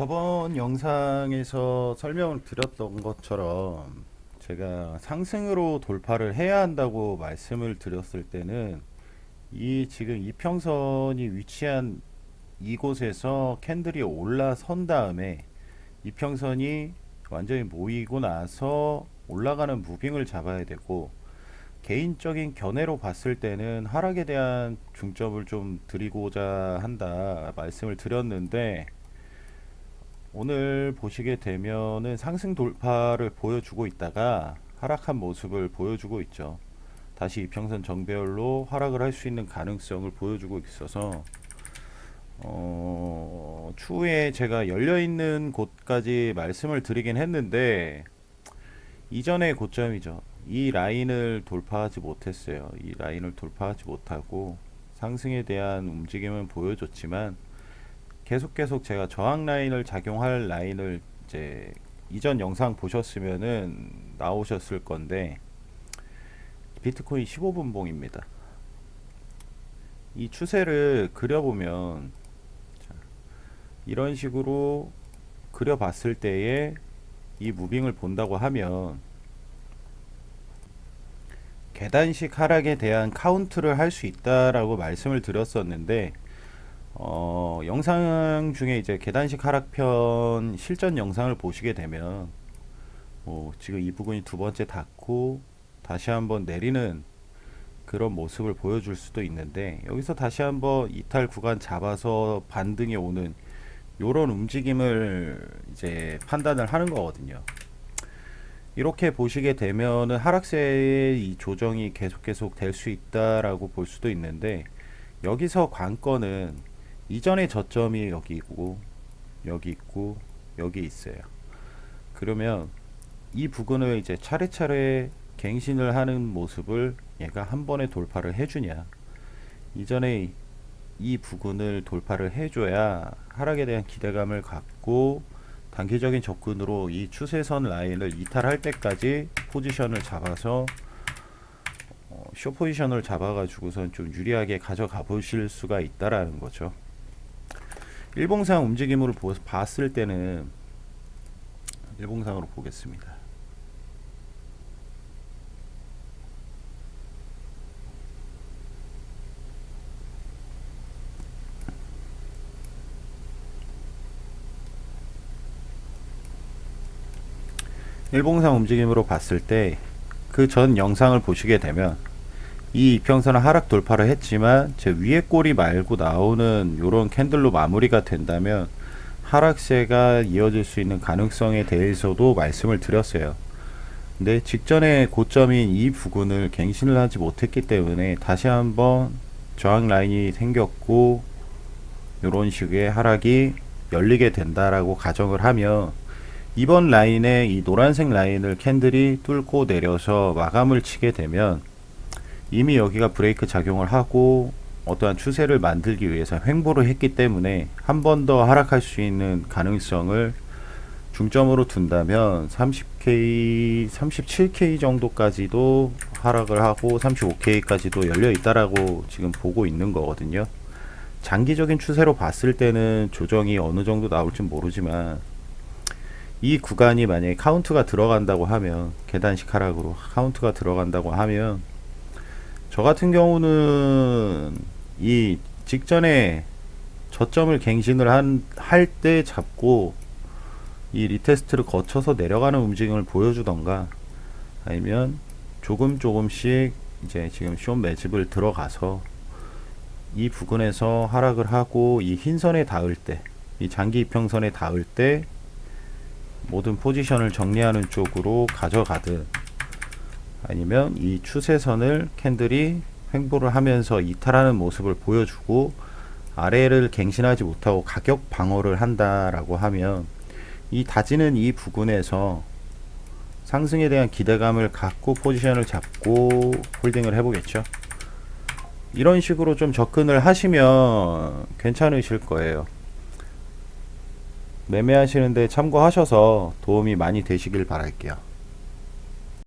저번 영상에서 설명을 드렸던 것처럼 제가 상승으로 돌파를 해야 한다고 말씀을 드렸을 때는 이 지금 이평선이 위치한 이곳에서 캔들이 올라선 다음에 이평선이 완전히 모이고 나서 올라가는 무빙을 잡아야 되고 개인적인 견해로 봤을 때는 하락에 대한 중점을 좀 드리고자 한다 말씀을 드렸는데 오늘 보시게 되면은 상승 돌파를 보여주고 있다가 하락한 모습을 보여주고 있죠. 다시 이평선 정배열로 하락을 할 수 있는 가능성을 보여주고 있어서 어, 추후에 제가 열려 있는 곳까지 말씀을 드리긴 했는데 이전의 고점이죠. 이 라인을 돌파하지 못했어요. 이 라인을 돌파하지 못하고 상승에 대한 움직임은 보여줬지만 계속 계속 제가 저항 라인을 작용할 라인을 이제 이전 영상 보셨으면은 나오셨을 건데 비트코인 15분 봉입니다. 이 추세를 그려보면 자, 이런 식으로 그려봤을 때에 이 무빙을 본다고 하면 계단식 하락에 대한 카운트를 할 수 있다라고 말씀을 드렸었는데 어, 영상 중에 이제 계단식 하락편 실전 영상을 보시게 되면 뭐 지금 이 부분이 두 번째 닿고 다시 한번 내리는 그런 모습을 보여줄 수도 있는데 여기서 다시 한번 이탈 구간 잡아서 반등이 오는 요런 움직임을 이제 판단을 하는 거거든요. 이렇게 보시게 되면은 하락세의 이 조정이 계속 계속 될 수 있다라고 볼 수도 있는데 여기서 관건은 이전의 저점이 여기 있고 여기 있고 여기 있어요. 그러면 이 부근을 이제 차례차례 갱신을 하는 모습을 얘가 한 번에 돌파를 해주냐 이전에 이 부근을 돌파를 해줘야 하락에 대한 기대감을 갖고 단기적인 접근으로 이 추세선 라인을 이탈할 때까지 포지션을 잡아서 어, 쇼 포지션을 잡아가지고선 좀 유리하게 가져가 보실 수가 있다라는 거죠. 일봉상 움직임으로 보, 봤을 때는 일봉상으로 보겠습니다. 일봉상 움직임으로 봤을 때 그 전 영상을 보시게 되면 이 이평선은 하락 돌파를 했지만 제 위에 꼬리 말고 나오는 요런 캔들로 마무리가 된다면 하락세가 이어질 수 있는 가능성에 대해서도 말씀을 드렸어요. 근데 직전에 고점인 이 부분을 갱신을 하지 못했기 때문에 다시 한번 저항 라인이 생겼고 요런 식의 하락이 열리게 된다라고 가정을 하면 이번 라인에 이 노란색 라인을 캔들이 뚫고 내려서 마감을 치게 되면 이미 여기가 브레이크 작용을 하고 어떠한 추세를 만들기 위해서 횡보를 했기 때문에 한 번 더 하락할 수 있는 가능성을 중점으로 둔다면 30K, 37K 정도까지도 하락을 하고 35K까지도 열려 있다라고 지금 보고 있는 거거든요. 장기적인 추세로 봤을 때는 조정이 어느 정도 나올지 모르지만 이 구간이 만약에 카운트가 들어간다고 하면 계단식 하락으로 카운트가 들어간다고 하면 저 같은 경우는 이 직전에 저점을 갱신을 한 할 때 잡고 이 리테스트를 거쳐서 내려가는 움직임을 보여주던가 아니면 조금 조금씩 이제 지금 쇼 매집을 들어가서 이 부근에서 하락을 하고 이 흰선에 닿을 때 이 장기 이평선에 닿을 때 모든 포지션을 정리하는 쪽으로 가져가든 아니면 이 추세선을 캔들이 횡보를 하면서 이탈하는 모습을 보여주고 아래를 갱신하지 못하고 가격 방어를 한다라고 하면 이 다지는 이 부분에서 상승에 대한 기대감을 갖고 포지션을 잡고 홀딩을 해보겠죠. 이런 식으로 좀 접근을 하시면 괜찮으실 거예요. 매매하시는데 참고하셔서 도움이 많이 되시길 바랄게요.